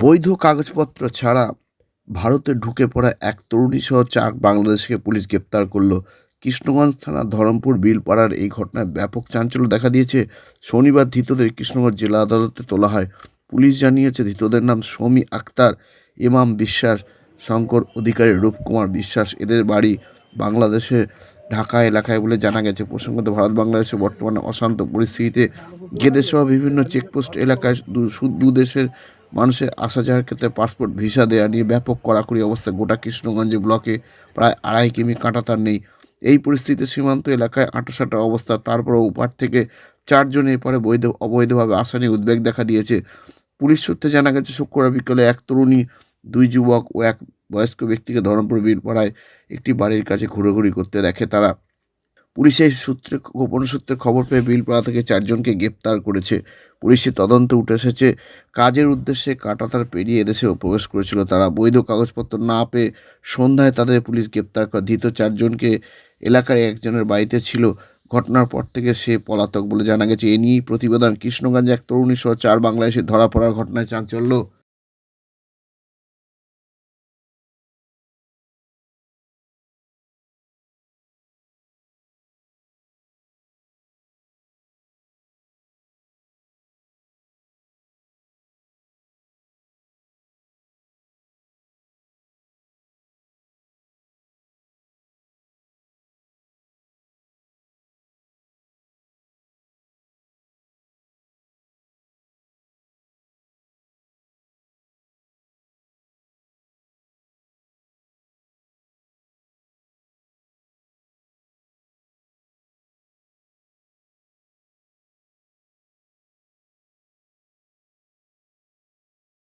বৈধ কাগজপত্র ছাড়া ভারতে ঢুকে পড়া এক তরুণী সহ চার বাংলাদেশকে পুলিশ গ্রেপ্তার করল। কৃষ্ণগঞ্জ থানা ধরমপুর বিলপাড়ার এই ঘটনায় ব্যাপক চাঞ্চল্য দেখা দিয়েছে। শনিবার ধৃতদের কৃষ্ণগঞ্জ জেলা আদালতে তোলা হয়। পুলিশ জানিয়েছে, ধৃতদের নাম সমী আক্তার, ইমাম বিশ্বাস, শঙ্কর অধিকারী রূপকুমার বিশ্বাস। এদের বাড়ি বাংলাদেশের ঢাকা এলাকায় বলে জানা গেছে। প্রসঙ্গত, ভারত বাংলাদেশের বর্তমানে অশান্ত পরিস্থিতিতে গেদেসহ বিভিন্ন চেকপোস্ট এলাকায় দু দেশের মানুষের আসা যাওয়ার ক্ষেত্রে পাসপোর্ট, ভিসা দেওয়া নিয়ে ব্যাপক কড়াকড়ি অবস্থা। গোটা কৃষ্ণগঞ্জ ব্লকে প্রায় আড়াই কিমি কাঁটাতার নেই। এই পরিস্থিতিতে সীমান্ত এলাকায় আঁটোসাঁটো অবস্থা। তারপরও উপার থেকে চারজন এপারে বৈধ, অবৈধভাবে আসা নিয়ে উদ্বেগ দেখা দিয়েছে। পুলিশ সূত্রে জানা গেছে, শুক্রবার বিকেলে এক তরুণী, দুই যুবক ও এক বয়স্ক ব্যক্তিকে ধরমপুর বীরপাড়ায় একটি বাড়ির কাছে ঘোরাঘুরি করতে দেখে। তারা পুলিশের সূত্রে, গোপন সূত্রে খবর পেয়ে বিলপাড়া থেকে চারজনকে গ্রেপ্তার করেছে। পুলিশের তদন্ত উঠে এসেছে। কাজের উদ্দেশ্যে কাটাতার পেরিয়ে এদেশে প্রবেশ করেছিল তারা। বৈধ কাগজপত্র না পেয়ে সন্ধ্যায় তাদের পুলিশ গ্রেপ্তার করে। ধৃত চারজনকে এলাকার একজনের বাড়িতে ছিল। ঘটনার পর থেকে সে পলাতক বলে জানা গেছে। এ নিয়েই প্রতিবেদন। কৃষ্ণগঞ্জে এক তরুণী সহ চার বাংলাদেশে ধরা পড়ার ঘটনায় চাঞ্চল্য।